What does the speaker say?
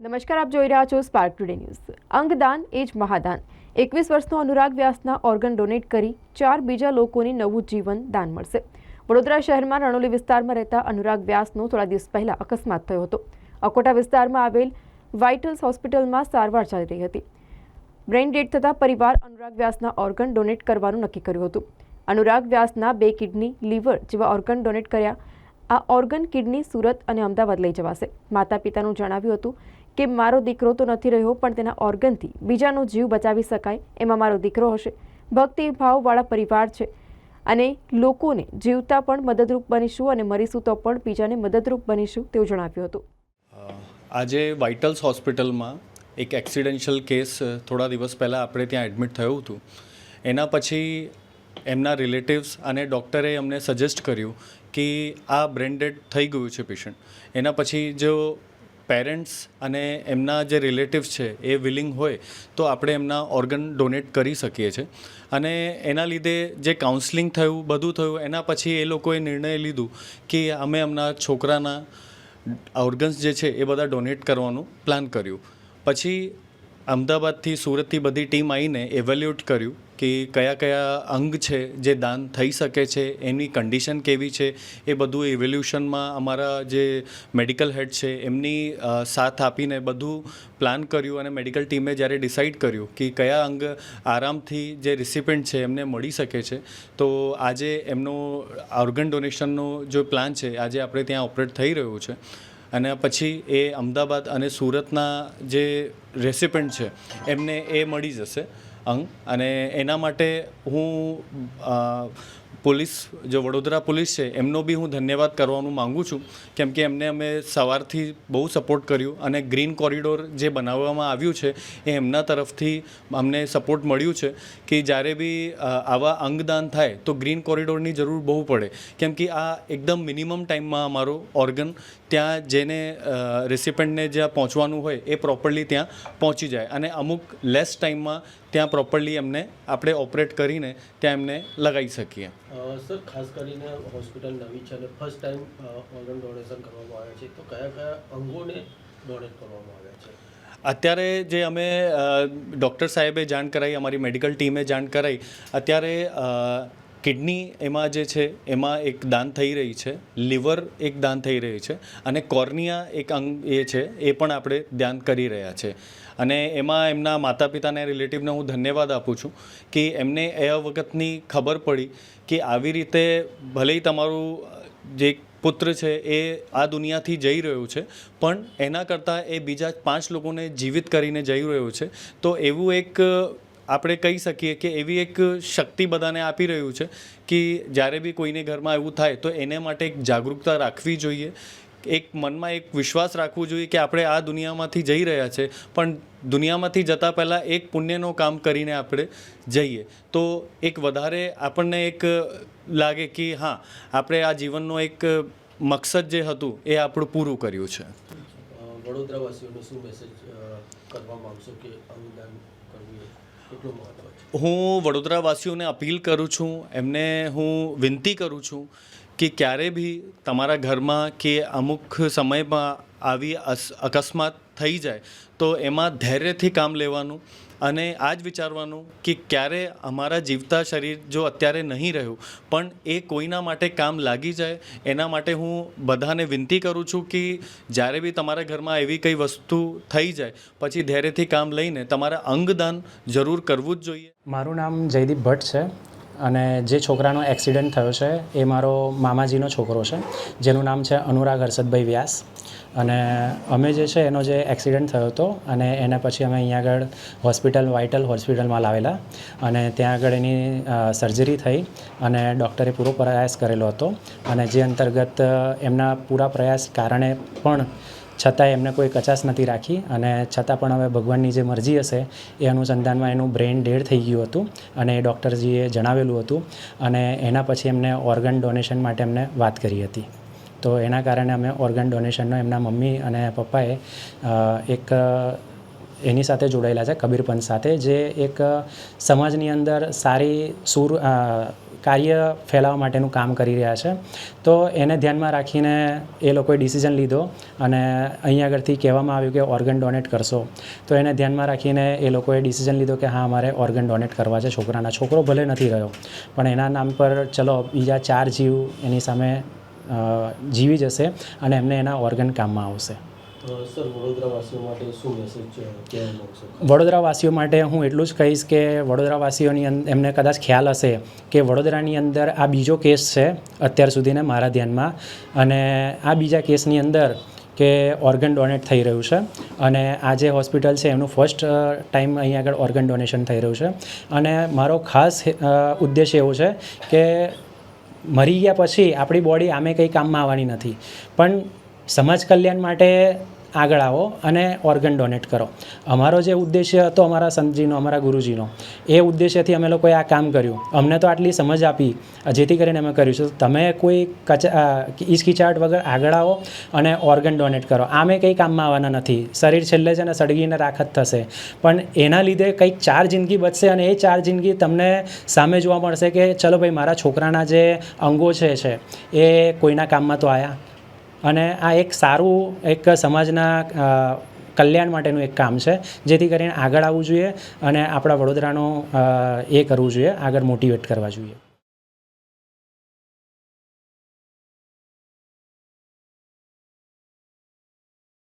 નમસ્કાર, આપ જોઈ રહ્યા છો સ્પાર્ક ટુડે ન્યૂઝ અંગદાન એ જ મહાદાન. એકવીસ વર્ષનો અનુરાગ વ્યાસના ઓર્ગન ડોનેટ કરી ચાર બીજા લોકોને નવું જીવન દાન મળશે. વડોદરા શહેરમાં રણોલી વિસ્તારમાં રહેતા અનુરાગ વ્યાસનો થોડા દિવસ પહેલા અકસ્માત થયો હતો. અકોટા વિસ્તારમાં આવેલ વાઇટલ્સ હોસ્પિટલમાં સારવાર ચાલી રહી હતી. બ્રેઇન ડેડ થતાં પરિવાર અનુરાગ વ્યાસના ઓર્ગન ડોનેટ કરવાનું નક્કી કર્યું હતું. અનુરાગ વ્યાસના બે કિડની લીવર જેવા ઓર્ગન ડોનેટ કર્યા. આ ઓર્ગન કિડની સુરત અને અમદાવાદ લઈ જવાશે. માતા પિતાનું જણાવ્યું હતું કે મારો દીકરો તો નથી રહ્યો, પણ તેના ઓર્ગનથી બીજાનો જીવ બચાવી શકાય એમાં મારો દીકરો હશે. ભક્તિ ભાવવાળા પરિવાર છે અને લોકોને જીવતા પણ મદદરૂપ બનીશું અને મરીશું તો પણ બીજાને મદદરૂપ બનીશું તેવું જણાવ્યું હતું. આજે વાઇટલ્સ હોસ્પિટલમાં એક એક્સિડેન્શિયલ કેસ થોડા દિવસ પહેલાં આપણે ત્યાં એડમિટ થયું હતું. એના પછી એમના રિલેટિવ્સ અને ડૉક્ટરે અમને સજેસ્ટ કર્યું કે આ બ્રેન્ડેડ થઈ ગયું છે પેશન્ટ એના પછી જો પેરેન્ટ્સ અને એમના જે રિલેટિવ્સ છે, એ વિલિંગ હોય, તો આપણે એમના ઓર્ગન ડોનેટ કરી શકીએ છીએ. અને એના લીધે જે કાઉન્સલિંગ થયું, બધું થયું, એના પછી એ લોકોએ નિર્ણય લીધું કે અમે એમના છોકરાના ઓર્ગન્સ જે છે, એ બધા ડોનેટ કરવાનું પ્લાન કર્યું. પછી અમદાવાદથી સુરતથી બધી ટીમ આવીને એવેલ્યુએટ કર્યું. કે કયા કયા અંગ છે જે દાન થઈ શકે છે, એની કન્ડિશન કેવી છે, એ બધું ઇવેલ્યુશનમાં અમારા જે મેડિકલ હેડ છે એમની સાથ આપીને બધું પ્લાન કર્યું અને મેડિકલ ટીમે જ્યારે ડિસાઇડ કર્યું કે કયા અંગ આરામથી જે રિસિપેન્ટ છે એમને મળી શકે છે, તો આજે એમનો ઓર્ગન ડોનેશનનો જો પ્લાન છે, આજે આપણે ત્યાં ઓપરેટ થઈ રહ્યું છે. અને પછી એ અમદાવાદ અને સુરતના જે રેસિપન્ટ છે એમને એ મળી જશે. અંગ. અને એના માટે હું પોલીસ, જો વડોદરા પોલીસ છે, એમનો બી હું ધન્યવાદ કરવાનું માગું છું. કેમ કે એમને અમે સવારથી બહુ સપોર્ટ કર્યું અને ગ્રીન કોરિડોર જે બનાવવામાં આવ્યું છે, એ એમના તરફથી અમને સપોર્ટ મળ્યું છે કે જ્યારે બી આવા અંગદાન થાય તો ગ્રીન કોરિડોરની જરૂર બહુ પડે. કેમ કે આ એકદમ મિનિમમ ટાઈમમાં અમારો ઓર્ગન ત્યાં જેને રેસિપેન્ટને જ્યાં પહોંચવાનું હોય એ પ્રોપરલી ત્યાં પહોંચી જાય. અને અમુક લેસ ટાઈમમાં ત્યાં પ્રોપરલી એમને આપણે ઓપરેટ કરીને ત્યાં એમને લગાવી શકીએ. સર ખાસ કરીને હોસ્પિટલ નવી છે અને ફર્સ્ટ ટાઈમ ઓર્ગન ડોનેશન કરવામાં આવે છે તો કયા કયા અંગોને ડોનેટ કરવામાં આવ્યા છે? અત્યારે જે અમે ડૉક્ટર સાહેબે જાણ કરાઈ અમારી મેડિકલ ટીમે જાણ કરાઈ અત્યારે કિડની એમાં જે છે એમાં એક દાન થઈ રહી છે લીવર એક દાન થઈ રહી છે અને કોર્નિયા એક અંગ એ છે એ પણ આપણે દાન કરી રહ્યા છે. અને એમાં એમના માતા પિતાને રિલેટિવને હું ધન્યવાદ આપું છું કે એમને એ વખતની ખબર પડી કે આવી રીતે ભલે તમારું જે પુત્ર છે એ આ દુનિયાથી જઈ રહ્યો છે, પણ એના કરતાં એ બીજા પાંચ લોકોને જીવિત કરીને જઈ રહ્યો છે. તો એવું એક આપણે કહી શકીએ કે એવી એક શક્તિ બધાને આપી રહ્યું છે કે જ્યારે બી કોઈને ઘરમાં એવું થાય તો એને માટે એક જાગૃતતા રાખવી જોઈએ એક મનમાં એક વિશ્વાસ રાખવું જોઈએ કે આપણે આ દુનિયામાંથી જઈ રહ્યા છે. પણ દુનિયામાંથી જતાં પહેલાં એક પુણ્યનું કામ કરીને આપણે જઈએ. તો એક વધારે આપણને એક લાગે કે હા આપણે આ જીવનનો એક મકસદ જે હતું એ આપણું પૂરું કર્યું છે. વડોદરાવાસીઓને શું મેસેજ કરવા માંગશો કે અંગદાન કરવું કેટલું મહત્વ છે? હું વડોદરાવાસીઓને અપીલ કરું છું. એમને હું વિનંતી કરું છું કે ક્યારે બી તમારા ઘરમાં કે અમુક સમયમાં આવી અકસ્માત થઈ જાય, તો એમાં ધૈર્યથી કામ લેવાનું અને આ જ વિચારવાનું કે ક્યારે અમારા જીવતા શરીર જો અત્યારે નહીં રહ્યું, પણ એ કોઈના માટે કામ લાગી જાય, એના માટે હું બધાને વિનંતી કરું છું કે જ્યારે બી તમારા ઘરમાં એવી કંઈ વસ્તુ થઈ જાય, પછી ધૈર્યથી કામ લઈને તમારે અંગદાન જરૂર કરવું જ જોઈએ. મારું નામ જયદીપ ભટ્ટ છે. અને જે છોકરાનો એક્સિડન્ટ થયો છે, એ મારો મામાજીનો છોકરો છે, જેનું નામ છે અનુરાગ હર્ષદભાઈ વ્યાસ. અને અમે જે છે, એનો જે એક્સિડન્ટ થયો હતો અને એના પછી અમે અહીંયા આગળ હોસ્પિટલ, વાઇટલ હોસ્પિટલમાં લાવેલા અને ત્યાં આગળ એની સર્જરી થઈ અને ડૉક્ટરે પૂરો પ્રયાસ કરેલો હતો. અને જે અંતર્ગત એમના પૂરા પ્રયાસ કારણે પણ છતાંય એમને કોઈ કચાશ નથી રાખી અને છતાં પણ હવે ભગવાનની જે મરજી હશે એ અનુસંધાનમાં એનું બ્રેઇન ડેડ થઈ ગયું હતું અને એ ડૉક્ટરજીએ જણાવેલું હતું અને એના પછી એમને ઓર્ગન ડોનેશન માટે એમને વાત કરી હતી. તો એના કારણે અમે ઓર્ગન ડોનેશનનો એમના મમ્મી અને પપ્પાએ એક એની સાથે જોડાયેલા છે, કબીર પંથ સાથે, જે એક સમાજની અંદર સારી સુર કાર્ય ફેલાવવા માટેનું કામ કરી રહ્યા છે. તો એને ધ્યાનમાં રાખીને એ લોકોએ ડિસિઝન લીધો અને અહીંયા આગળથી કહેવામાં આવ્યું કે ઓર્ગન ડોનેટ કરશો. તો એને ધ્યાનમાં રાખીને એ લોકોએ ડિસિઝન લીધો કે હા અમારે ઓર્ગન ડોનેટ કરવા છે છોકરાના. છોકરો ભલે નથી રહ્યો, પણ એના નામ પર ચલો, બીજા ચાર જીવ એની સામે જીવી જશે અને એમને એના ઓર્ગન કામમાં આવશે. વડોદરાવાસીઓ માટે હું એટલું જ કહીશ કે વડોદરાવાસીઓની એમને કદાચ ખ્યાલ હશે કે વડોદરાની અંદર આ બીજો કેસ છે અત્યાર સુધીને મારા ધ્યાનમાં. અને આ બીજા કેસની અંદર કે ઓર્ગન ડોનેટ થઈ રહ્યું છે અને આ જે હોસ્પિટલ છે એનું ફર્સ્ટ ટાઈમ અહીં આગળ ઓર્ગન ડોનેશન થઈ રહ્યું છે. અને મારો ખાસ ઉદ્દેશ એવો છે કે મરી ગયા પછી આપણી બોડી આમે કંઈ કામમાં આવવાની નથી. પણ સમાજ કલ્યાણ માટે આગળ આવો અને ઓર્ગન ડોનેટ કરો. અમારો જે ઉદ્દેશ્ય હતો અમારા સંતજીનો, અમારા ગુરુજીનો, એ ઉદ્દેશ્યથી અમે લોકોએ આ કામ કર્યું. અમને તો આટલી સમજ આપી, જેથી કરીને અમે કર્યું છે. તમે કોઈ કચા ઈચકીચાટ વગર આગળ આવો અને ઓર્ગન ડોનેટ કરો. આમે કંઈ કામમાં આવવાના નથી. શરીર છેલ્લે છે ને સળગીને રાખ જ થશે. પણ એના લીધે કંઈક ચાર જિંદગી બચશે અને એ ચાર જિંદગી તમને સામે જોવા મળશે કે, ચલો ભાઈ, મારા છોકરાના જે અંગો છે છે, એ કોઈના કામમાં તો આવ્યા અને આ એક સારું એક સમાજના કલ્યાણ માટેનું એક કામ છે, જેથી કરીને આગળ આવવું જોઈએ અને આપણા વડોદરાનો એ કરવું જોઈએ, આગળ મોટિવેટ કરવા જોઈએ.